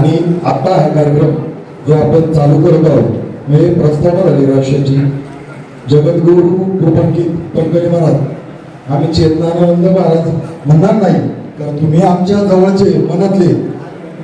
आणि आता हा कार्यक्रम जो आपण चालू करत आहोत म्हणजे प्रस्थापना झाली राष्ट्राची जगद्गुरु कृपंकित पंकज महाराज आम्ही चेतनानंद महाराज म्हणणार नाही कारण तुम्ही आमच्या जवळचे मनातले.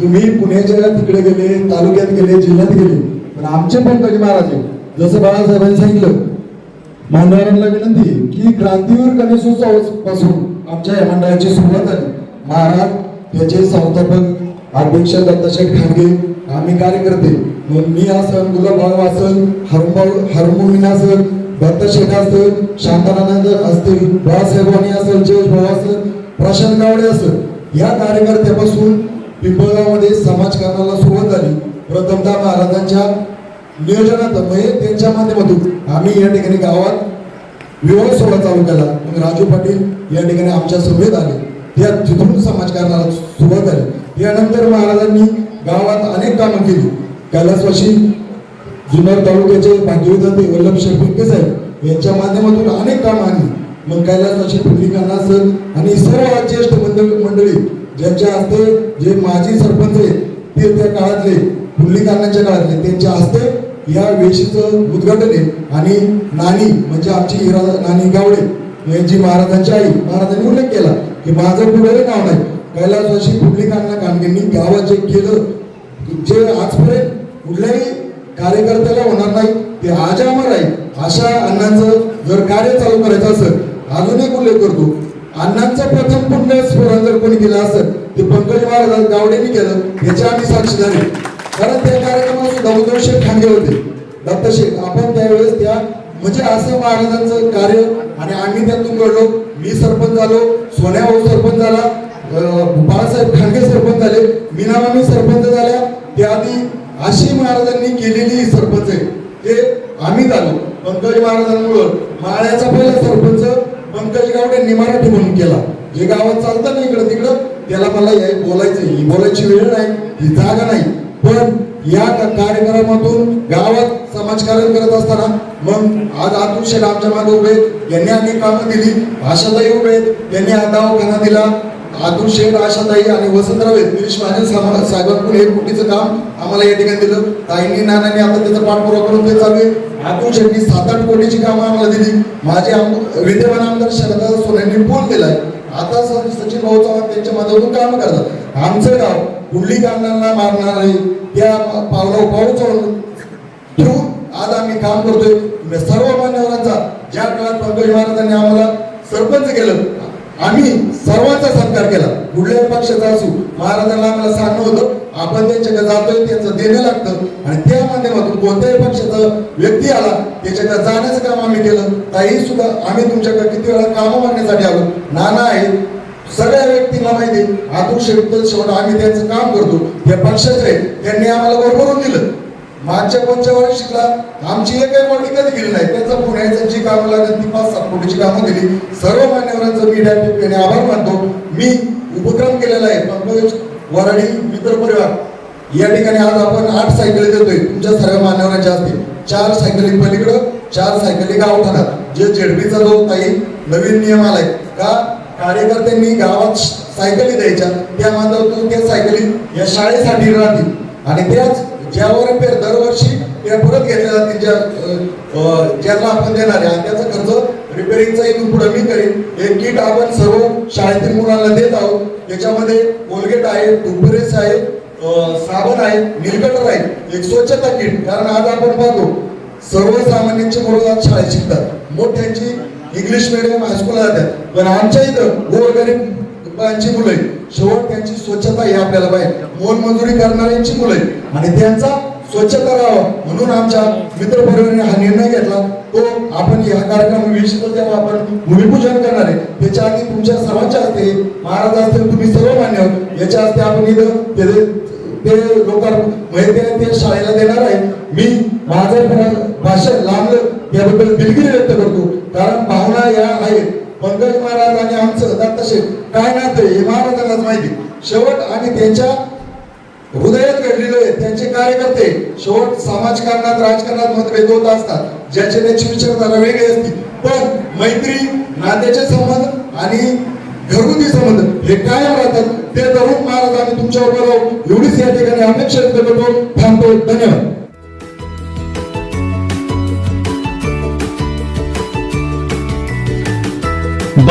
तुम्ही पुण्याच्या तिकडे गेले तालुक्यात गेले जिल्ह्यात गेले पण आमचे पंकज महाराज जसं बाळासाहेबांनी सांगितलं मान्यवरांना विनंती की क्रांतीवीर गणेशोत्सवपासून आमच्या या मंडळाची सुरुवात झाली. महाराज त्याचे संस्थापक अध्यक्ष दत्ताशेठ खांडगे आम्ही कार्यकर्ते. मग मी असन गुलाबभाऊ असन हरभाऊ हरमोहिन असन दत्तशेठ असेल शांतानंद असतील बाळासाहेबांनी असेल जयेश भाऊ असेल प्रशांत गावडे असेल या कार्यकर्त्यापासून पिंपळगावमध्ये समाजकारणाला सुरुवात झाली. प्रथमतः महाराजांच्या नियोजनात म्हणजे त्यांच्या माध्यमातून आम्ही या ठिकाणी गावात विवाह सोहळा चालू केला. मग राजू पाटील या ठिकाणी आमच्या सभेत आले. त्या तिथून समाजकारणाला सुरुवात झाली. यानंतर महाराजांनी गावात अनेक कामं केली. कैलासवाशी जुन्नर तालुक्याचे भाग्यविधाते वल्लभ शेळपिंके साहेब यांच्या माध्यमातून अनेक कामं आणली. मग कैलासवाशी पुंडलिकांना असेल आणि सर्व ज्येष्ठ मंडळी मंडळी ज्यांच्या हस्ते जे माजी सरपंच आहेत ते त्या काळातले पुंडलिकांनाच्या काळातले त्यांच्या हस्ते या वेशीचं उद्घाटन आहे. आणि नानी म्हणजे आमची हिरा नानी गावडे यांची महाराजांची आई महाराजांनी उल्लेख केला की माझं पुढे नाव नाही कैलासवाशी पुंडलिकांना कामगिरींनी गावात जे केलं जे आजपर्यंत कुठल्याही कार्यकर्त्याला होणार नाही ते आज अमर आहे. अशा अण्णांचं जर कार्य चालू करायचं असेल अजूनही उल्लेख करतो? अण्णांचं प्रथम पुण्य स्मरण जर कोणी केलं असेल ते पंकज महाराज गावडेने केलं याच्या आम्ही साक्षीदार आहे कारण त्या कार्यक्रमात सुद्धा उद्धव शेठ खांगे होते. दत्त शेख आपण त्यावेळेस त्या म्हणजे असं महाराजांचं कार्य आणि आम्ही त्यातून घडलो. मी सरपंच झालो सोन्या भाऊ सरपंच झाला बाळासाहेब खांडगे सरपंच झाले मीनामामी सरपंच झाल्या. त्याआधी आशी महाराजांनी केलेली ही सरपंच आहे. ते आम्ही झालो पंकज महाराजांमुळं माळ्याचा पहिला सरपंच पंकज गावडेंनी मराठी म्हणून केला. जे गावात चालतं ना इकडं तिकडं त्याला मला हे बोलायचं ही बोलायची वेळ नाही ही जागा नाही. पण या कार्यक्रमातून गावात समाजकारण करत असताना मग आज अतुल शेठ आमच्या मागे उभे आहेत. यांनी अनेक कामं दिली. आशाताई उभे त्यांनी हा दवाखाना दिला. अतुल शेठ आशाताई आणि वसंतराव आहेत. गिरीश महाजन साहेबांकडून एक कोटीचं काम आम्हाला या ठिकाणी दिलं. ताईंनी नानांनी आता त्याचा पाठपुरावा करून ते चालू आहे. अतुल शेठनी सात आठ कोटीची कामं आम्हाला दिली. माझे आम- विद्यमान आमदार शरदा सोन्यांनी फोन दिलाय आता सचिन भाऊ चव्हाण त्यांच्या माध्यमातून काम करतात. आमचं गाव कुंडली कामांना मारणार आहे. त्या पावला पाऊल चढून थ्रू आज आम्ही काम करतोय. सर्व मान्यवरांचा ज्या काळात पंकज महाराजांनी आम्हाला सरपंच केलं. आम्ही सर्वांचा सत्कार केला. कुठल्याही पक्षाचा असू महाराजांना आम्हाला सांगणं होतं आपण त्यांच्याकडे जातोय त्यांचं देणं लागतं. आणि त्या माध्यमातून कोणत्याही पक्षाचा व्यक्ती आला त्याच्याकडे जाण्याचं काम आम्ही केलं. ताई सुद्धा आम्ही तुमच्याकडे किती वेळा कामं मागण्यासाठी आलो. नाना आहेत सगळ्या व्यक्तींना माहिती आहे आतूर शेवट आम्ही त्यांचं काम करतो. त्या पक्षाचे आहे त्यांनी आम्हाला बरोबरून दिलं. मागच्या पंचवार्षिकला आमची एकही मोठी कधी गेली नाही. त्यांचं पुण्याचं जी कामं लागत ती पाच सात कोटीची कामं दिली सर्व मान्यवरांचं मी त्या आभार मानतो. मी उपक्रम केलेला आहे. पंकज वराडी मित्र परिवार. या ठिकाणी आज आपण आठ सायकली देतोय. तुमच्या सर्व मान्यवरांच्या हस्ते. चार सायकली पलीकडं चार सायकली गावठाणात. जे झेडपीचा जो काही नवीन नियम आलाय का कार्यकर्त्यांनी गावात सायकली द्यायच्या त्या माध्यमातून त्या सायकली या शाळेसाठी राहतील. आणि त्याच ज्यावर पेर दरवर्षी त्या परत घेतल्या जातील ज्या अं, ज्यांना आपण देणार आहे. आणि त्याचा खर्च रिपेरिंगचा इथून पुढे मी करेन. हे किट आपण सर्व शाळेतील मुलांना देत आहोत. त्याच्यामध्ये कोलगेट आहे टूथब्रेस आहे साबण आहे निलकटर आहे. एक स्वच्छता किट कारण आज आपण पाहतो सर्वसामान्यांची मुलं आज शाळेत शिकतात. मोठ्यांची इंग्लिश मिडियम हायस्कूलला जातात. पण आमच्या इथं गोरगरीब मुलं शेवट त्यांची स्वच्छता ही आपल्याला पाहिजे. मोलमजुरी करणाऱ्यांची मुलं आणि त्यांचा स्वच्छता राहावं. म्हणून आमच्या मित्र हा निर्णय घेतला. तो आपण या कार्यक्रम विशेषतः जेव्हा आपण भूमिपूजन करणार आहे. त्याच्या आधी तुमच्या सर्वांच्या हस्ते. महाराज असतील तुम्ही सर्व मान्य याच्या हस्ते आपण इथं ते- ते लोकांना ते- शाळेला देणार आहे. मी माझं भाषण लांबलं याबद्दल दिलगिरी व्यक्त करतो. कारण भावना या आहेत. पंकज महाराज आणि आमचं दत्तशेठ काय नाते हे महाराजांनाच माहिती. शेवट आम्ही त्यांच्या हृदयात घडलेले आहे. त्यांचे कार्यकर्ते शेवट समाजकारणात राजकारणात मतभेद होत असतात ज्याचे त्याची विचारधारा वेगळी असते. पण मैत्री नात्याचे संबंध आणि घरगुती संबंध हे कायम राहतात. ते तरुण महाराज आम्ही तुमच्यावर आहोत एवढीच या ठिकाणी अपेक्षा व्यक्त करतो. थांबतो. धन्यवाद.